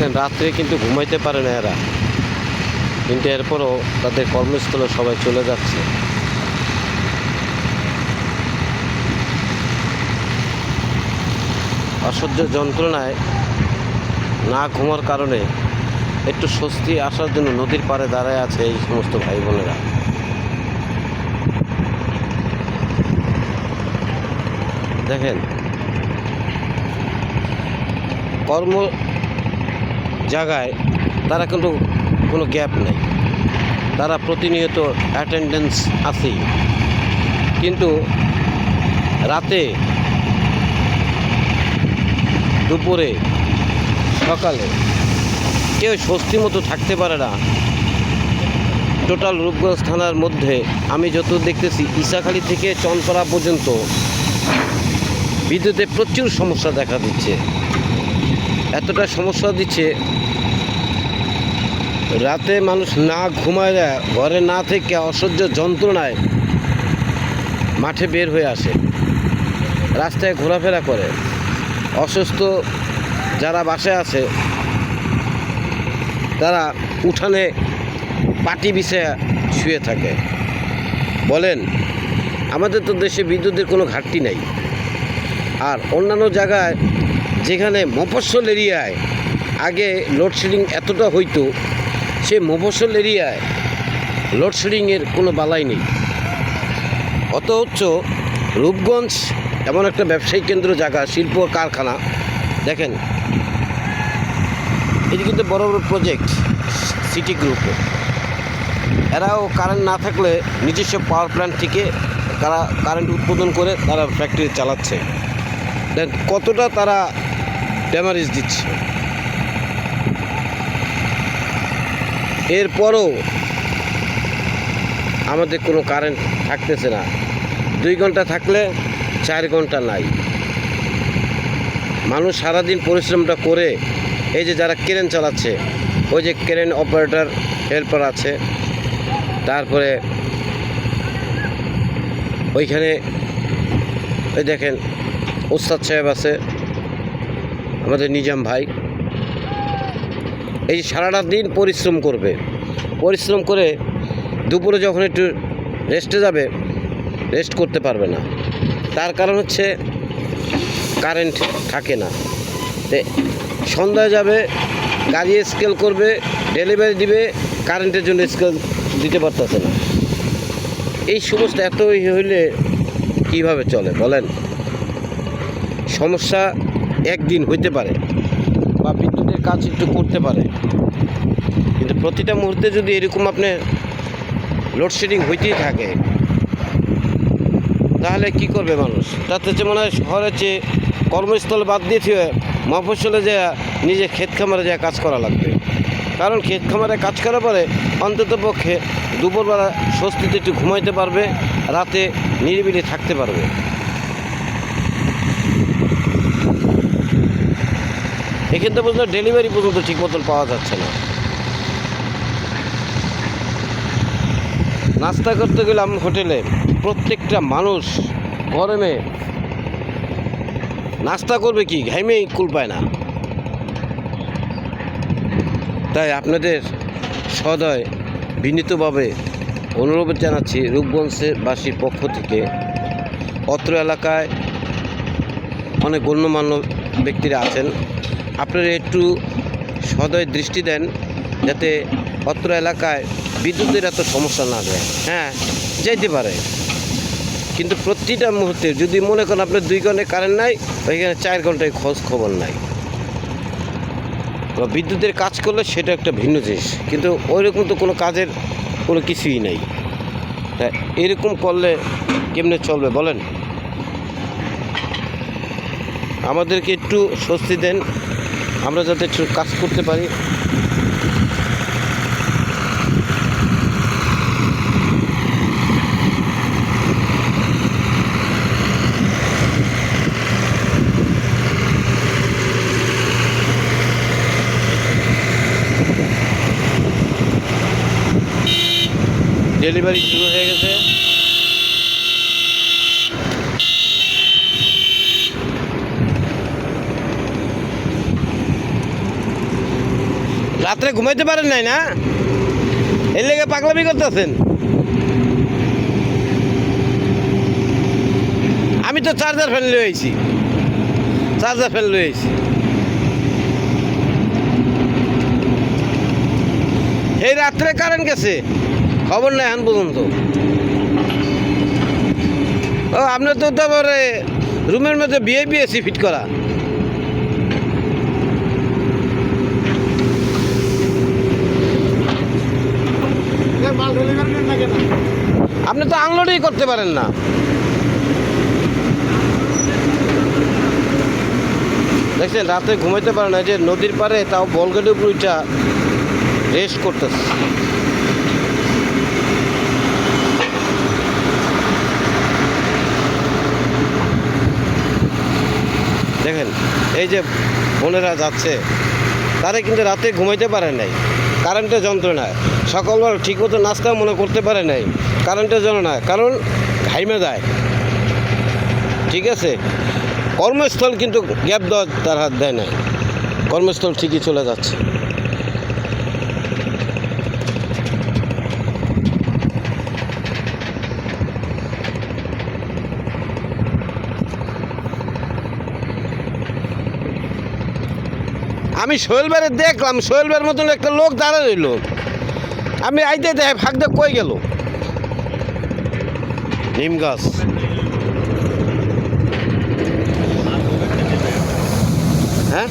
দেখেন, রাত্রে কিন্তু ঘুমাইতে পারে না এরা। কিন্তু এরপরও তাদের কর্মস্থলে সবাই চলে যাচ্ছে। অসহ্য যন্ত্রণায় না ঘুমার কারণে একটু স্বস্তি আসার জন্য নদীর পাড়ে দাঁড়ায় আছে এই সমস্ত ভাই বোনেরা দেখেন, কর্ম জায়গায় তারা কিন্তু কোনো গ্যাপ নেই। তারা প্রতিনিয়ত অ্যাটেন্ডেন্স আছেই। কিন্তু রাতে দুপুরে, সকালে কেউ স্বস্তি মতো থাকতে পারে না। টোটাল রূপগঞ্জ থানার মধ্যে আমি যত দেখতেছি, ইসাখালি থেকে চনপাড়া পর্যন্ত বিদ্যুতে প্রচুর সমস্যা দেখা দিচ্ছে। এতটা সমস্যা দিচ্ছে রাতে মানুষ না ঘুমায় না, ঘরে না থেকে অসহ্য যন্ত্রণায় মাঠে বের হয়ে আসে। রাস্তায় ঘোরাফেরা করে। অসুস্থ যারা বাসায় আছে, তারা উঠানে পাটি বিছে শুয়ে থাকে। বলেন, আমাদের তো দেশে বিদ্যুতের কোনো ঘাটতি নেই। আর অন্যান্য জায়গায় যেখানে মফস্বল এরিয়ায় আগে লোডশেডিং এতটা হইতো সে মফস্বল এরিয়ায় লোডশেডিংয়ের কোনো বালাই নেই। অত অথচ রূপগঞ্জ এমন একটা ব্যবসায়িক কেন্দ্র, জায়গা, শিল্প কারখানা, দেখেন। এটি কিন্তু বড় বড় প্রজেক্ট সিটি গ্রুপ এরাও কারেন্ট না থাকলে নিজস্ব পাওয়ার প্ল্যান্ট থেকে তারা কারেন্ট উৎপাদন করে তারা ফ্যাক্টরি চালাচ্ছে। দেন কতটা তারা ড্যামারেজ দিচ্ছে। এরপরও আমাদের কোনো কারেন্ট থাকতেছে না। দুই ঘণ্টা থাকলে চার ঘণ্টা নাই। মানুষ সারাদিন পরিশ্রমটা করে এই যে যারা ক্রেন চালাচ্ছে, ওই যে ক্রেন অপারেটর হেল্পার আছে। তারপরে ওইখানে ওই দেখেন, ওস্তাদ সাহেব আছে, আমাদের নিজাম ভাই। এই সারাটা দিন পরিশ্রম করবে। পরিশ্রম করে দুপুরে যখন একটু রেস্টে যাবে রেস্ট করতে পারবে না। তার কারণ হচ্ছে কারেন্ট থাকে না। সন্ধ্যায় যাবে, গাড়ি স্কেল করবে ডেলিভারি দিবে কারেন্টের জন্য স্কেল দিতে পারতেছে না। এই সমস্ত এত হইলে কীভাবে চলে বলেন? সমস্যা একদিন হইতে পারে। বা বিদ্যুতের কাজ একটু করতে পারে। কিন্তু প্রতিটা মুহূর্তে যদি এরকম আপনার লোডশেডিং হইতেই থাকে, তাহলে কি করবে মানুষ? তাতে হচ্ছে মনে হয় শহরের চেয়ে কর্মস্থল বাদ দিয়ে থিয়ে মফসলে যে নিজে ক্ষেত খামারে যা কাজ করা লাগবে। কারণ ক্ষেত খামারে কাজ করার পরে অন্তত পক্ষে দুপুরবেলা স্বস্তিতে একটু ঘুমাইতে পারবে, রাতে নিরিবিলি থাকতে পারবে। এখান থেকে পর্যন্ত ডেলিভারি পর্যন্ত ঠিক মতন পাওয়া যাচ্ছে না। নাস্তা করতে গেলাম হোটেলে। প্রত্যেকটা মানুষ গরমে নাস্তা করবে কি? ঘাইমেই কুল পায় না। তাই আপনাদের সদয় বিনীতভাবে অনুরোধ জানাচ্ছি রূপগঞ্জবাসীর পক্ষ থেকে অত্র এলাকায় অনেক গণ্যমান্য ব্যক্তিরা আছেন। আপনারা একটু সদয় দৃষ্টি দেন যাতে অত্র এলাকায় বিদ্যুতের এত সমস্যা না দেয় হ্যাঁ যাইতে পারে। কিন্তু প্রতিটা মুহূর্তে যদি মনে করেন আপনার দুই ঘন্টায় কারেন্ট নাই ওইখানে চার ঘন্টায় খোঁজ খবর নাই। বিদ্যুতের কাজ করলে সেটা একটা ভিন্ন জিনিস। কিন্তু ওই রকম তো কোনো কাজের কোনো কিছুই নেই। তা এরকম করলে কেমনে চলবে বলেন? আমাদেরকে একটু স্বস্তি দেন। আমরা যাতে কাজ করতে পারি। ডেলিভারি শুরু হয়ে গেছে। রাত্রে ঘুমাইতে পারেন নাই না? এর লেগে পাগলামি করতেছেন। আমি তো চার্জার ফ্যান লয়ে আইছি। চার্জার ফ্যান লয়ে আইছি। এই রাত্রে কারেন্ট গেছে? খবর নাই এখন পর্যন্ত। ও আপনার তো তারপরে রুমের মধ্যে বিএপি এসি ফিট করা মাল ডেলিভারি দেন না কেন আপনি তো আনলোডই করতে পারেন না। দেখছেন, রাতে ঘুমাইতে পারে না যে নদীর পাড়ে তাও বলগেটের উপর রেস্ট করতেছে। দেখেন, এই যে বোনেরা যাচ্ছে, তারা কিন্তু রাতে ঘুমাইতে পারে নাই। কারেন্টের যন্ত্রণায়। সকালবেলা ঠিকমতো নাস্তা মনে করতে পারে নাই। কারেন্টের যন্ত্রণায় কারণ ঘাইমে দেয় ঠিক আছে? কর্মস্থল কিন্তু গ্যাপ দেওয়া তার হাত দেয় নাই। কর্মস্থল ঠিকই চলে যাচ্ছে। আমি শৈলবারে দেখলাম শৈলবার মতন একটা লোক দাঁড়া রইল। আমি আইতে দেখ ফাঁক দেখ কই গেল? নিম গাছ। হ্যাঁ?